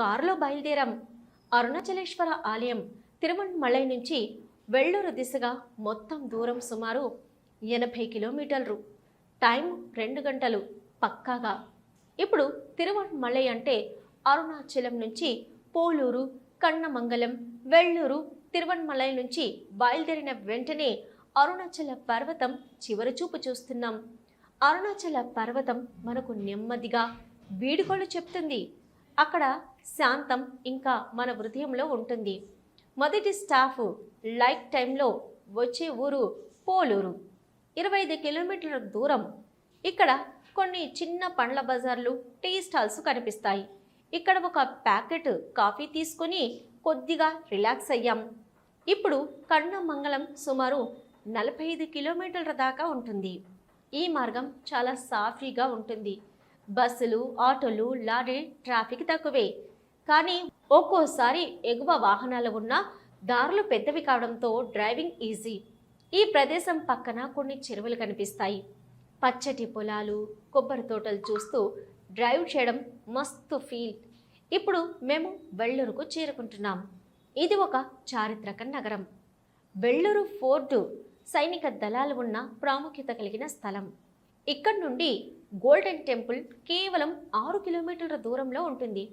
కారులో బయలుదేరాము. అరుణాచలేశ్వర ఆలయం తిరుమలై నుంచి వెళ్ళూరు దిశగా మొత్తం దూరం సుమారు ఎనభై కిలోమీటర్లు. టైం రెండు గంటలు పక్కాగా. ఇప్పుడు తిరువణ్మలై అంటే అరుణాచలం నుంచి పోలూరు కన్నమంగళం వెళ్ళూరు తిరువన్మలై నుంచి బయలుదేరిన వెంటనే అరుణాచల పర్వతం చివరి చూపు చూస్తున్నాం. అరుణాచల పర్వతం మనకు నెమ్మదిగా వీడుకోలు చెప్తుంది. అక్కడ శాంతం ఇంకా మన హృదయంలో ఉంటుంది. మొదటి స్టాఫ్ లైక్ టైంలో వచ్చే ఊరు పోలూరు. ఇరవై ఐదు కిలోమీటర్ల దూరం. ఇక్కడ కొన్ని చిన్న పండ్ల బజార్లు టీ స్టాల్స్ కనిపిస్తాయి. ఇక్కడ ఒక ప్యాకెట్ కాఫీ తీసుకొని కొద్దిగా రిలాక్స్ అయ్యాం. ఇప్పుడు కన్నమంగళం సుమారు నలభై ఐదు కిలోమీటర్ల దాకా ఉంటుంది. ఈ మార్గం చాలా సాఫీగా ఉంటుంది. బస్సులు ఆటోలు లారీ ట్రాఫిక్ తక్కువే. కానీ ఒక్కోసారి ఎగువ వాహనాలు ఉన్నా దారులు పెద్దవి కావడంతో డ్రైవింగ్ ఈజీ. ఈ ప్రదేశం పక్కన కొన్ని చెరువులు కనిపిస్తాయి. పచ్చటి పొలాలు కొబ్బరి తోటలు చూస్తూ డ్రైవ్ చేయడం మస్తు ఫీల్. ఇప్పుడు మేము వెల్లూరుకు చేరుకుంటున్నాం. ఇది ఒక చారిత్రక నగరం. వెల్లూరు ఫోర్టు సైనిక దళాలు ఉన్న ప్రాముఖ్యత కలిగిన స్థలం. ఇక్కడ నుండి గోల్డెన్ టెంపుల్ కేవలం ఆరు కిలోమీటర్ల దూరంలో ఉంటుంది.